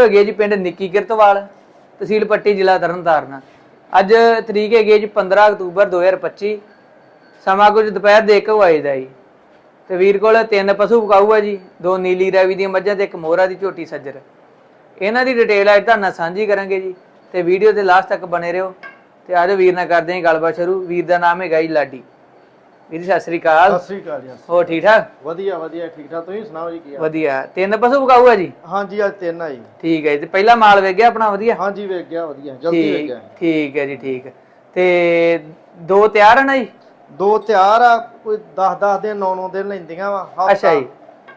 ਹੈਗੇ ਜੀ ਪਿੰਡ ਨਿੱਕੀ ਕਿਰਤਵਾਲ, ਤਹਿਸੀਲ ਪੱਟੀ, ਜ਼ਿਲ੍ਹਾ ਤਰਨਤਾਰਨ। ਅੱਜ ਤਰੀਕ ਹੈਗੀ ਹੈ ਜੀ 15 ਅਕਤੂਬਰ 2025 ਸਮਾਂ ਕੁਝ ਦੁਪਹਿਰ ਦੇ 1 ਵਜੇ ਦਾ ਜੀ। ਤੇ ਵੀਰ ਕੋਲ ਤਿੰਨ ਪਸ਼ੂ ਪਕਾਊ ਹੈ ਜੀ, ਦੋ ਨੀਲੀ ਰਾਵੀ ਦੀਆਂ ਮੱਝਾਂ ਤੇ ਇੱਕ ਮੋਹਰਾ ਦੀ ਝੋਟੀ ਸੱਜਰ। ਇਹਨਾਂ ਦੀ ਡਿਟੇਲ ਅੱਜ ਤੁਹਾਡੇ ਨਾਲ ਸਾਂਝੀ ਕਰਾਂਗੇ ਜੀ। ਤੇ ਵੀਡੀਓ ਤੇ ਲਾਸਟ ਤੱਕ ਬਣੇ ਰਹੋ। ਤੇ ਆਜੋ ਵੀਰ ਨਾਲ ਕਰਦੇ ਹਾਂ ਗੱਲਬਾਤ ਸ਼ੁਰੂ। ਵੀਰ ਦਾ ਨਾਮ ਹੈਗਾ ਜੀ ਲਾਡੀ। ਵੀਰ ਜੀ ਸਤਿ ਸ੍ਰੀ ਅਕਾਲ। ਸਤਿ ਸ੍ਰੀ ਅਕਾਲ ਜੀ ਹੋਰ ਠੀਕ ਠਾਕ? ਵਧੀਆ ਵਧੀਆ ਠੀਕ ਠਾਕ। ਤੁਸੀਂ ਸੁਣਾਓ ਜੀ ਕੀ ਹਾਲ? ਵਧੀਆ। ਤਿੰਨ ਪਸ਼ੂ ਵਿਕਾਊ ਆ ਜੀ? ਹਾਂਜੀ ਅੱਜ ਤਿੰਨ ਆ ਜੀ। ਠੀਕ ਹੈ ਜੀ ਤੇ ਪਹਿਲਾ ਮਾਲ ਵੇਖ ਗਿਆ ਆਪਣਾ ਵਧੀਆ? ਹਾਂਜੀ ਵੇਖ ਗਿਆ ਵਧੀਆ। ਜਲਦੀ ਵੇਖ ਠੀਕ ਗਿਆ। ਠੀਕ ਹੈ ਜੀ ਠੀਕ। ਤੇ ਦੋ ਤਿਆਰ ਹਨ ਜੀ? ਦੋ ਤਿਆਰ ਆ ਕੋਈ 10 10 ਦਿਨ 9 9 ਦਿਨ ਲੈਂਦੀਆਂ ਵਾ। ਅੱਛਾ ਜੀ।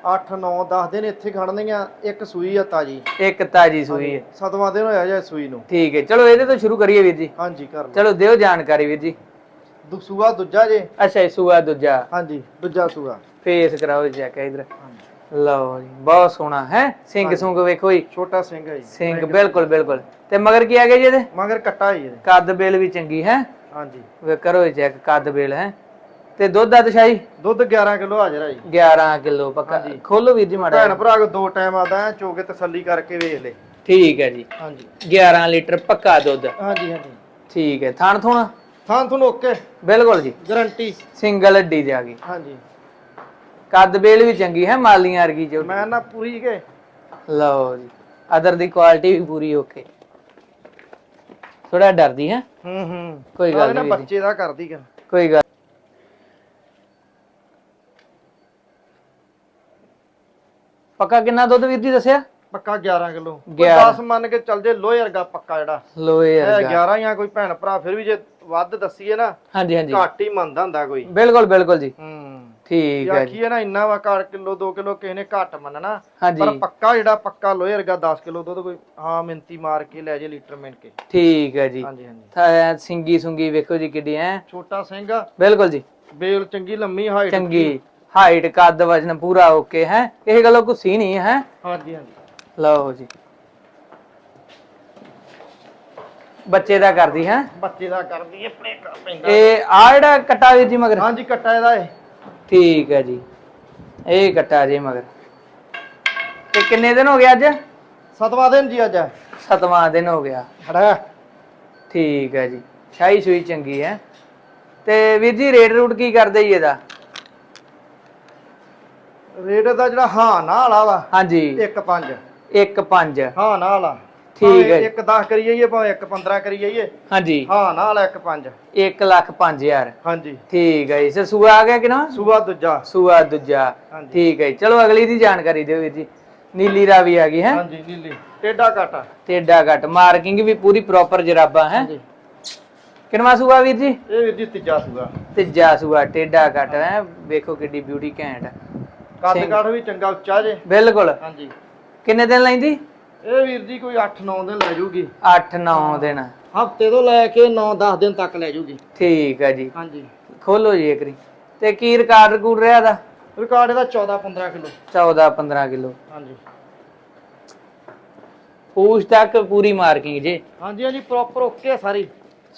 8 9 10 ਦਿਨ ਇੱਥੇ ਖੜਨੀਆਂ ਇੱਕ ਸੂਈ ਆ ਤਾਜੀ। ਇੱਕ ਤਾਜੀ ਸੂਈ ਹੈ। ਸਤਵਾਂ ਦਿਨ ਹੋਇਆ ਜੇ ਸੂਈ ਨੂੰ। ਠੀਕ ਹੈ ਚਲੋ ਇਹਦੇ ਤੋਂ ਸ਼ੁਰੂ ਕਰੀਏ ਵੀਰ ਜੀ। ਹਾਂਜੀ ਕਰ ਲਓ। ਚਲੋ ਦਿਓ ਜਾਣਕਾਰੀ ਵੀਰ ਜੀ। ਦੂ ਸੂਆ ਦੂਜਾ ਜੇ? ਅੱਛਾ ਇਹ ਸੂਆ ਦੂਜਾ। ਹਾਂਜੀ ਦੂਜਾ ਸੂਆ। ਫੇਸ ਕਰਾਓ ਚੈੱਕ ਇਧਰ। ਹਾਂਜੀ। ਲਓ ਜੀ ਬਹੁਤ ਸੋਹਣਾ ਹੈ? ਸਿੰਘ ਸੁੰਗ ਵੇਖੋ ਜੀ। ਛੋਟਾ ਸਿੰਘ ਹੈ ਜੀ। ਸਿੰਘ ਬਿਲਕੁਲ ਬਿਲਕੁਲ। ਤੇ ਮਗਰ ਕੀ ਆ ਗਿਆ ਜੀ ਇਹਦੇ? ਮਗਰ ਕੱਟਾ ਹੀ ਇਹਦੇ। ਕੱਦ ਬੇਲ ਵੀ ਚੰਗੀ ਹੈ? ਹਾਂਜੀ। ਵੇ ਕਰੋ ਚੈੱਕ ਕੱਦ ਬੇਲ ਹੈ? ਤੇ ਦੁੱਧ ਦਾ ਦਸ਼ਾਈ ਦੁੱਧ 11 ਕਿਲੋ ਹਾਜ਼ਰ ਆ ਜੀ। 11 ਕਿਲੋ ਪੱਕਾ। ਹਾਂਜੀ। ਖੋਲੋ ਵੀਰ ਜੀ ਮਾੜਾ ਭੈਣ ਜਿਹਾ। ਭਰਾ ਕੋ ਦੋ ਟਾਈਮ ਆਦਾ ਐ ਚੋ ਕੇ ਤਸੱਲੀ ਕਰਕੇ ਵੇਖ ਲੈ। ਠੀਕ ਹੈ ਜੀ। ਹਾਂਜੀ। 11 ਲੀਟਰ ਪੱਕਾ ਦੁੱਧ। ਹਾਂਜੀ ਹਾਂਜੀ। ਠੀਕ ਹੈ ਥਣ ਥੁਣ ਥਾਂ ਤੁਹਾਨੂੰ ਓਕੇ ਬਿਲਕੁਲ ਜੀ। ਗਰੰਟੀ ਸਿੰਗਲ ਹੱਡੀ ਦੇ ਆ ਗਈ। ਹਾਂਜੀ। ਕੱਦ ਬੇਲ ਵੀ ਚੰਗੀ ਹੈ ਮਾਲੀਆਂ ਵਰਗੀ ਜੋ ਮੈਂ ਨਾ ਪੂਰੀ ਕੇ। ਲਓ ਜੀ ਅਦਰ ਦੀ ਕੁਆਲਿਟੀ ਵੀ ਪੂਰੀ ਓਕੇ ਥੋੜਾ ਡਰਦੀ ਹੈ। ਹੂੰ ਹੂੰ। ਕੋਈ ਗੱਲ ਨਹੀਂ। ਬੱਚੇ ਦਾ ਕਰਦੀ ਕਰ ਕੋਈ ਗੱਲ ਪੱਕਾ ਕਿੰਨਾ ਦੁੱਧ ਵੀਰ ਜੀ ਦੱਸਿਆ? ਪੱਕਾ 11 ਕਿਲੋ। 11 10 ਮੰਨ ਕੇ ਚੱਲ ਜੇ ਲੋਹੇ ਵਰਗਾ ਪੱਕਾ ਜਿਹੜਾ। ਲੋਏ ਇਹ ਵਰਗਾ 11 ਜਾਂ ਕੋਈ ਭੈਣ ਭਰਾ ਫਿਰ ਵੀ ਜੇ ਵੱਧ ਦੱਸੀਏ ਨਾ ਹਾਂਜੀ ਹਾਂਜੀ। ਘੱਟ ਹੀ ਮੰਨਦਾ ਹੁੰਦਾ ਕੋਈ। ਬਿਲਕੁਲ ਬਿਲਕੁਲ ਜੀ। ਹੂੰ। ਠੀਕ ਹੈ ਜੀ। ਆਖੀਏ ਨਾ ਇੰਨਾ ਵਾ ਘਰ ਕਿਲੋ 2 ਕਿਲੋ ਕਿਸੇ ਨੇ ਘੱਟ ਮੰਨਣਾ। ਪਰ ਪੱਕਾ ਜਿਹੜਾ ਪੱਕਾ ਲੋਹੇ ਵਰਗਾ 10 ਕਿਲੋ ਦੁੱਧ ਕੋਈ ਹਾਂ ਮਿੰਤੀ ਮਾਰ ਕੇ ਲੈ ਜੇ ਲੀਟਰ ਮਿੰਟ ਕੇ। ਠੀਕ ਹੈ ਜੀ। ਹਾਂਜੀ ਹਾਂਜੀ। ਸਿੰਗੀ ਸੁੰਗੀ ਵੇਖੋ ਜੀ ਕਿੱਡੀ ਹੈ ਛੋਟਾ ਸਿੰਘ। ਬਿਲਕੁਲ ਜੀ। ਬੇਲ ਚੰਗੀ ਲੰਮੀ ਹਾਈਟ ਚੰਗੀ। ਹਾਈਟ ਕੱਦ ਵਜਨ ਪੂਰਾ ਓਕੇ ਹੈ। ਇਹ ਗੱਲੋਂ ਕੁਸੀ ਨਹੀਂ ਹੈ। ਹਾਂਜੀ ਹਾਂਜੀ। ਲਓ ਜੀ। ਬੱਚੇ ਦਾ ਕਰਦੀ ਹੈ? ਬੱਚੇ ਦਾ ਕਰਦੀ ਆਪਣੇ ਘਰ ਪੈਂਦਾ ਇਹ ਆ ਜਿਹੜਾ ਕੱਟਾ ਵੀਰ ਜੀ ਮਗਰ? ਹਾਂਜੀ ਕੱਟਾ ਇਹਦਾ ਇਹ ਠੀਕ ਹੈ ਜੀ। ਇਹ ਕੱਟਾ ਜੀ ਮਗਰ। ਤੇ ਕਿੰਨੇ ਦਿਨ ਹੋ ਗਏ ਅੱਜ? ਸਤਵਾਂ ਦਿਨ ਜੀ ਅੱਜ। ਸਤਵਾਂ ਦਿਨ ਹੋ ਗਿਆ। ਖੜਾ। ਠੀਕ ਹੈ ਜੀ। ਸ਼ਾਹੀ ਸੂਈ ਚੰਗੀ ਹੈ। ਤੇ ਵੀਰ ਜੀ ਰੇਟ ਰੂਟ ਕੀ ਕਰਦੇ ਜੀ ਇਹਦਾ? ਰੇਟ ਦਾ ਜਿਹੜਾ ਹਾਂ ਨਾ ਵਾਲਾ। ਵਾ ਹਾਂਜੀ 1.5 1 5 ਹਾਂ ਨਾ ਵਾਲਾ ਠੀਕ ਹੈ ਜੀ। 1.10 ਕਰੀ ਜਾਈਏ ਭਾਵੇਂ 1.15 ਕਰੀ ਜਾਈਏ। ਹਾਂਜੀ। ਹਾਂ ਨਾ ਵਾਲਾ 1.5 1 ਲੱਖ 5000 ਹਾਂਜੀ। ਠੀਕ ਹੈ ਸਰ ਸੂਆ ਆ ਗਿਆ ਕਿ ਨਾ? ਸੂਆ ਦੂਜਾ। ਸੂਆ ਦੂਜਾ। ਠੀਕ ਹੈ। ਚਲੋ ਅਗਲੀ ਦੀ ਜਾਣਕਾਰੀ ਦਿਓ ਵੀਰ ਜੀ। ਨੀਲੀ ਰਾਵੀ ਆ ਗਈ ਹੈ? ਹਾਂਜੀ ਨੀਲੀ। ਟੇਡਾ ਕਾਟਾ ਟੇਡਾ ਘਟ। ਮਾਰਕਿੰਗ ਵੀ ਪੂਰੀ ਪ੍ਰੋਪਰ ਜਰਾਬਾਂ ਹੈ? ਹਾਂਜੀ। ਕਿੰਨਵਾ ਸੂਆ ਵੀਰ ਜੀ? ਇਹ ਵੀਰ ਜੀ ਤੀਜਾ ਸੂਆ। ਤੀਜਾ ਸੂਆ ਟੇਡਾ ਘਟ ਹੈ? ਵੇਖੋ ਕਿੱਡੀ ਬਿਊਟੀ ਘੈਂਟ ਕੱਦ। ਕਾਠ ਵੀ ਚੰਗਾ ਉੱਚਾ ਜੇ। ਬਿਲਕੁਲ। ਹਾਂਜੀ। ਕਿੰਨੇ ਦਿਨ ਲੈਂਦੀ? ਇਹ ਵੀਰ ਜੀ ਕੋਈ 8-9 ਦਿਨ ਲੈ ਜੂਗੀ। 8-9 ਦਿਨ। ਹਫ਼ਤੇ ਤੋਂ ਲੈ ਕੇ 9-10 ਦਿਨ ਤੱਕ ਲੈ ਜੂਗੀ। ਠੀਕ ਹੈ ਜੀ। ਹਾਂਜੀ। ਖੋਲੋ ਜੀ ਇੱਕ ਰੀ ਤੇ ਕੀ ਰਿਕਾਰਡ ਰਿਕੂਡ ਰਿਹਾ ਦਾ ਰਿਕਾਰਡ ਇਹਦਾ 14-15 ਕਿਲੋ। 14-15 ਕਿਲੋ। ਹਾਂਜੀ। ਪੂਛ ਤੱਕ ਪੂਰੀ ਮਾਰਕਿੰਗ ਜੇ। ਹਾਂਜੀ ਹਾਂਜੀ ਪ੍ਰੋਪਰ ਓਕੇ ਸਾਰੀ।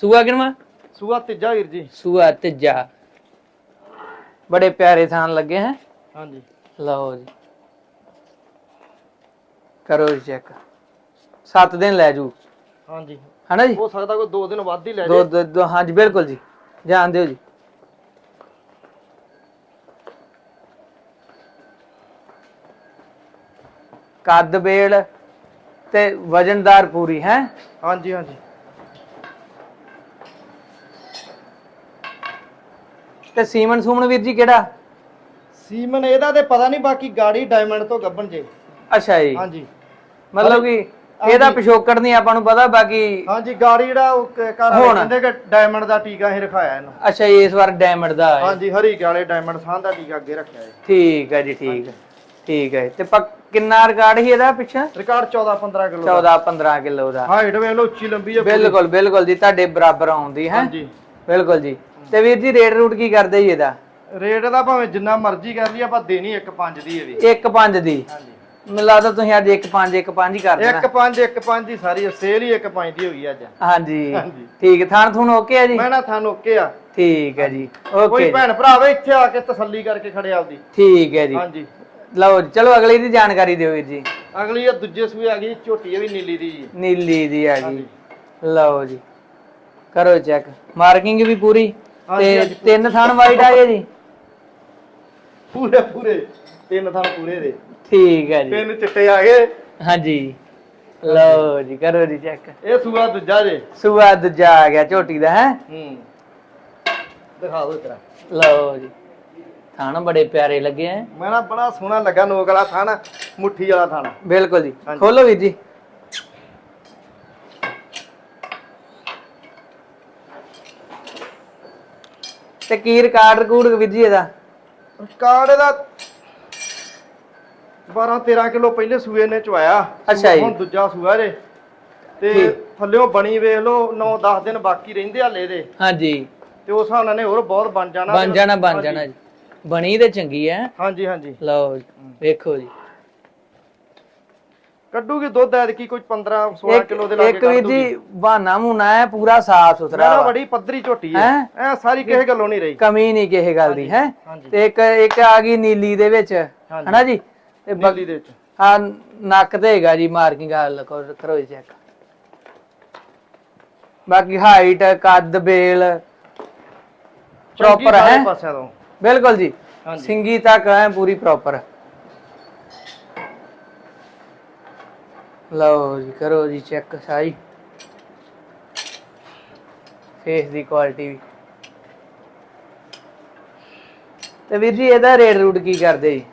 ਸੂਆ ਕਿਨਵਾ? ਸੂਆ ਤੀਜਾ ਵੀਰ ਜੀ। ਸੂਆ ਤੀਜਾ। ਬੜੇ ਪਿਆਰੇ ਥਾਨ ਲੱਗੇ ਹੈ। ਹਾਂਜੀ। ਲਓ ਜੀ। ਕਰੋ ਚੈੱਕ 7 ਦਿਨ ਲੈ ਜੂ। ਹਾਂਜੀ। ਹਨਾ ਜੀ? ਹੋ ਸਕਦਾ ਕੋਈ 2 ਦਿਨ ਵੱਧ ਹੀ ਲੈ ਦੋ ਜੇ। ਦੋ- ਦੋ ਹਾਂਜੀ ਬਿਲਕੁਲ ਜੀ। ਜਾਣ ਦਿਓ ਜੀ। ਕੱਦ ਬੇਲ ਤੇ ਵਜਨਦਾਰ ਪੂਰੀ ਹੈ? ਹਾਂਜੀ ਹਾਂਜੀ। ਤੇ ਸੀਮਨ ਸੂਮਨ ਵੀਰ ਜੀ ਕਿਹੜਾ? ਸੀਮਨ ਇਹਦਾ ਤੇ ਪਤਾ ਨਹੀਂ ਬਾਕੀ ਗਾੜੀ ਡਾਇਮੰਡ ਤੋਂ ਗੱਬਣ ਜੇ। ਅੱਛਾ ਜੀ। ਹਾਂਜੀ। ਮਤਲਬ ਕਿ ਇਹਦਾ ਪਿਛੋਕੜ ਨਹੀਂ ਆਪਾਂ ਨੂੰ ਪਤਾ ਬਾਕੀ ਹਾਂਜੀ ਗਾੜੀ ਜਿਹੜਾ ਉਹ ਕ- ਘਰ ਵਾਲੇ ਹੁਣ। ਕਹਿੰਦੇ ਕਿ ਡਾਇਮੰਡ ਦਾ ਟੀਕਾ ਹੀ ਰਖਾਇਆ ਇਹਨੂੰ। ਅੱਛਾ ਜੀ, ਇਸ ਵਾਰ ਡਾਇਮੰਡ ਦਾ ਹੈ। ਹਾਂਜੀ ਹਰੀ ਵਾਲੇ ਡਾਇਮੰਡ ਸਾਹ ਦਾ ਟੀਕਾ ਅੱਗੇ ਰੱਖਿਆ ਹੈ। ਠੀਕ ਹੈ ਜੀ ਠੀਕ ਹੈ। ਠੀਕ ਹੈ ਤੇ ਪੱਕ- ਕਿੰਨਾ ਰਿਕਾਰਡ ਸੀ ਇਹਦਾ ਪਿੱਛੇ? ਰਿਕਾਰਡ 14-15 ਕਿਲੋ 14 15 ਕਿਲੋ ਦਾ। ਹਾਈਟ ਵੇਖ ਲਓ ਉੱਚੀ ਲੰਬੀ ਹੈ। ਬਿਲਕੁਲ ਬਿਲਕੁਲ ਜੀ ਤੁਹਾਡੇ ਬਰਾਬਰ ਆਉਂਦੀ ਹੈ। ਹਾਂਜੀ। ਬਿਲਕੁਲ ਜੀ। ਤੇ ਵੀਰ ਜੀ ਰੇਟ ਰੂਟ ਕੀ ਕਰਦੇ ਜੀ ਇਹਦਾ? ਰੇਟ ਦਾ ਭਾਵੇਂ ਜਿੰਨਾ ਮਰਜ਼ੀ ਕਰ ਲਈ ਆਪਾਂ ਦੇਣੀ 1.5 ਦੀ ਇਹਦੀ। 1 5 ਦੀ। ਹਾਂਜੀ। ਮੈਨੂੰ ਲੱਗਦਾ ਤੁਸੀਂ ਅੱਜ 1 5 1 5 ਹੀ ਕਰ ਦੇਣਾ। 1.5 1.5 ਦੀ ਸਾਰੀ ਸੇਲ ਹੀ 1.5 ਦੀ ਹੋਈ ਅੱਜ। ਹਾਂਜੀ। ਹਾਂਜੀ। ਠੀਕ ਥਾਣ ਥੂਣ ਓਕੇ ਆ ਜੀ? ਮੈਂ ਨਾ ਤੁਹਾਨੂੰ ਓਕੇ ਆ। ਠੀਕ ਹੈ ਜੀ। ਕੋਈ ਓਕੇ ਭੈਣ ਭਰਾ ਵੇ ਇੱਥੇ ਆ ਕੇ ਤਸੱਲੀ ਕਰਕੇ ਖੜੇ ਆਪਦੀ। ਠੀਕ ਹੈ ਜੀ। ਹਾਂਜੀ। ਲਓ ਜੀ ਚਲੋ ਅਗਲੀ ਦੀ ਜਾਣਕਾਰੀ ਦਿਓ ਵੀਰ ਜੀ। ਅਗਲੀ ਇਹ ਦੂਜੇ ਸੂਏ ਆ ਗਈ ਝੋਟੀ ਇਹ ਵੀ ਨੀਲੀ ਦੀ ਜੀ। ਨੀਲੀ ਦੀ ਆ ਹਾਂਜੀ। ਲਓ ਜੀ। ਕਰੋ ਚੈੱਕ। ਮਾਰਕਿੰਗ ਵੀ ਪੂਰੀ। ਹਾਂਜੀ, ਤੇ ਹਾਂਜੀ। ਤਿੰਨ ਥਣ ਵਾਈਟ ਆ ਗਏ ਜੀ। ਪੂਰੇ ਪੂਰੇ। ਤਿੰਨ ਥਾਂ ਪੂਰੇ ਦੇ। ਠੀਕ ਹੈ ਜੀ। ਤਿੰਨ ਚਿੱਟੇ ਆ ਗਏ। ਹਾਂਜੀ। ਲਓ ਜੀ ਕਰੋ ਜੀ ਚੈੱਕ ਇਹ ਸੂਆ ਦੂਜਾ ਜੇ। ਸੁਆ ਦੂਜਾ ਆ ਗਿਆ ਝੋਟੀ ਦਾ ਹੈ? ਹੂੰ। ਦਿਖਾ ਦੋ ਤੇਰਾ ਲਓ ਜੀ। ਥਣ ਬੜੇ ਪਿਆਰੇ ਲੱਗੇ ਆ ਮੈਂ ਨਾ ਬੜਾ ਸੋਹਣਾ ਲੱਗਾ ਨੋਕ ਵਾਲਾ ਥਾਣਾ ਮੁੱਠੀ ਵਾਲਾ ਥਾਣਾ। ਬਿਲਕੁਲ ਜੀ। ਹਾਂਜੀ। ਖੋਲੋ ਵੀਰ ਜੀ। ਤੇ ਕੀ ਰਿਕਾਰਡ ਰਿਕੂਡ ਵੀਰ ਜੀ ਇਹਦਾ? ਕਾਰਡ ਇਹਦਾ 12 13 ਕਿਲੋ ਪਹਿਲੇ ਸੂਏ ਨੇ ਚਵਾਇਆ ਅੱਛਾ ਜੀ। ਹੁਣ ਦੂਜਾ ਸੂਆ ਜੇ। ਤੇ ਠੀਕ। ਥੱਲਿਓਂ ਬਣੀ ਵੇਖ ਲਓ 9-10 ਦਿਨ ਬਾਕੀ ਰਹਿੰਦੇ ਹਾਲੇ ਦੇ। ਹਾਂਜੀ। ਤੇ ਉਸ ਨਾਲ ਨੇ ਹੋਰ ਬਹੁਤ ਬਣ ਜਾਣਾ ਬਣ ਜਾਣਾ ਬਣ ਹਾਂਜੀ। ਜਾਣਾ ਜੀ। ਬਣੀ ਤੇ ਚੰਗੀ ਹੈ ਹਾਂਜੀ ਹਾਂਜੀ। ਲਓ ਜੀ, ਵੇਖੋ ਜੀ। ਕੱਢੂਗੀ ਦੁੱਧ ਐਦ ਕੀ ਕੋਈ 15 16 ਇੱਕ ਕਿਲੋ ਦੇ ਲਾਗੇ ਇੱਕ ਵੀਰ ਜੀ ਬਹਾਨਾ ਮੁਨਾ ਹੈ ਪੂਰਾ ਸਾਫ਼ ਸੁਥਰਾ ਵਾ। ਬੜੀ ਪੱਧਰੀ ਝੋਟੀ ਹੈ ਹੈਂ? ਐ ਸਾਰੀ ਕਿਸੇ ਗੱਲੋਂ ਨਹੀਂ ਰਹੀ। ਕਮੀ ਨਹੀਂ ਕਿਸੇ ਗੱਲ ਦੀ ਹੈ? ਹਾਂਜੀ। ਤੇ ਇੱਕ ਇੱਕ ਆ ਗਈ ਨੀਲੀ ਦੇ ਵਿੱਚ। ਹਨਾ ਜੀ? ਬ- ਨੀਲੀ ਦੇ ਵਿੱਚ। ਆ ਨੱਕ ਤੇ ਹੈਗਾ ਜੀ ਮਾਰਕਿੰਗ ਹਾਲ ਕਰੋ ਚੈੱਕ ਬਾਕੀ ਹਾਈਟ ਕੱਦ ਬੇਲ ਪ੍ਰੋਪਰ ਹੈ। ਪਾਸਿਆਂ ਤੋਂ। ਬਿਲਕੁਲ ਜੀ। ਸਿੰਗੀ ਤੱਕ ਹੈ ਪੂਰੀ ਪ੍ਰੋਪਰ ਲਓ ਜੀ ਕਰੋ ਜੀ ਚੈੱਕ ਸਾਈ ਫੇਸ ਦੀ ਕੁਆਲਿਟੀ ਵੀ। ਤੇ ਵੀਰ ਜੀ ਇਹਦਾ ਰੇਟ ਰੂਟ ਕੀ ਕਰਦੇ ਜੀ?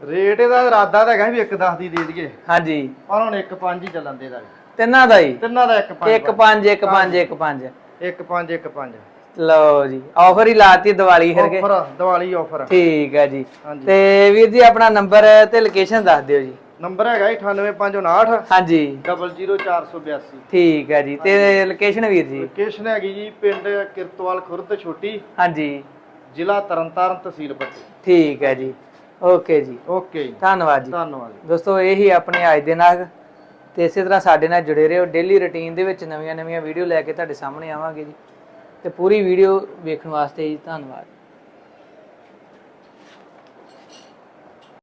ਰੇਟ ਇਹਦਾ ਇਰਾਦਾ ਤਾਂ ਹੈਗਾ ਵੀ 1.10 ਦੀ ਦੇ ਦਈਏ। ਹਾਂਜੀ। ਪਰ ਹੁਣ 1.5 ਹੀ ਚੱਲਣ ਦੇ ਦਾ ਤਿੰਨਾਂ ਦਾ ਹੀ? ਤਿੰਨਾਂ ਦਾ 1.5 ਇੱਕ ਪੰਜ ਇੱਕ ਪੰਜ ਇੱਕ ਪੰਜ। 1.5 1.5 ਲਓ ਜੀ ਆਫਰ ਹੀ ਲਾਤੀ ਦੀਵਾਲੀ ਕਰਕੇ ਆਫਰ ਦੀਵਾਲੀ ਆਫਰ ਠੀਕ ਹੈ ਜੀ। ਤੇ ਵੀਰ ਜੀ ਆਪਣਾ ਨੰਬਰ ਤੇ ਲੋਕੇਸ਼ਨ ਦੱਸ ਦਿਓ ਜੀ। ਨੰਬਰ ਹੈਗਾ 98559 ਹਾਂਜੀ। 00482 ਠੀਕ ਹੈ ਜੀ। ਤੇ ਲੋਕੇਸ਼ਨ ਵੀਰ ਜੀ? ਲੋਕੇਸ਼ਨ ਹੈਗੀ ਜੀ ਪਿੰਡ ਕਿਰਤਵਾਲ ਖੁਰਦ ਛੋਟੀ। ਹਾਂਜੀ। ਜ਼ਿਲ੍ਹਾ ਤਰਨਤਾਰਨ ਤਹਿਸੀਲ ਪੱਟੀ ਠੀਕ ਹੈ ਜੀ। ਓਕੇ ਜੀ। ਓਕੇ ਜੀ। ਧੰਨਵਾਦ ਜੀ। ਧੰਨਵਾਦ ਜੀ। ਦੋਸਤੋ ਇਹੀ ਆਪਣੇ ਅੱਜ ਦੇ ਨਾਲ। ਤੇ ਇਸੇ ਤਰ੍ਹਾਂ ਸਾਡੇ ਨਾਲ ਜੁੜੇ ਰਹੋ। ਡੇਲੀ ਰੁਟੀਨ ਦੇ ਵਿੱਚ ਨਵੀਆਂ ਨਵੀਆਂ ਵੀਡੀਓ ਲੈ ਕੇ ਤੁਹਾਡੇ ਸਾਹਮਣੇ ਆਵਾਂਗੇ ਜੀ। ਤੇ ਪੂਰੀ ਵੀਡੀਓ ਵੇਖਣ ਵਾਸਤੇ ਜੀ ਧੰਨਵਾਦ।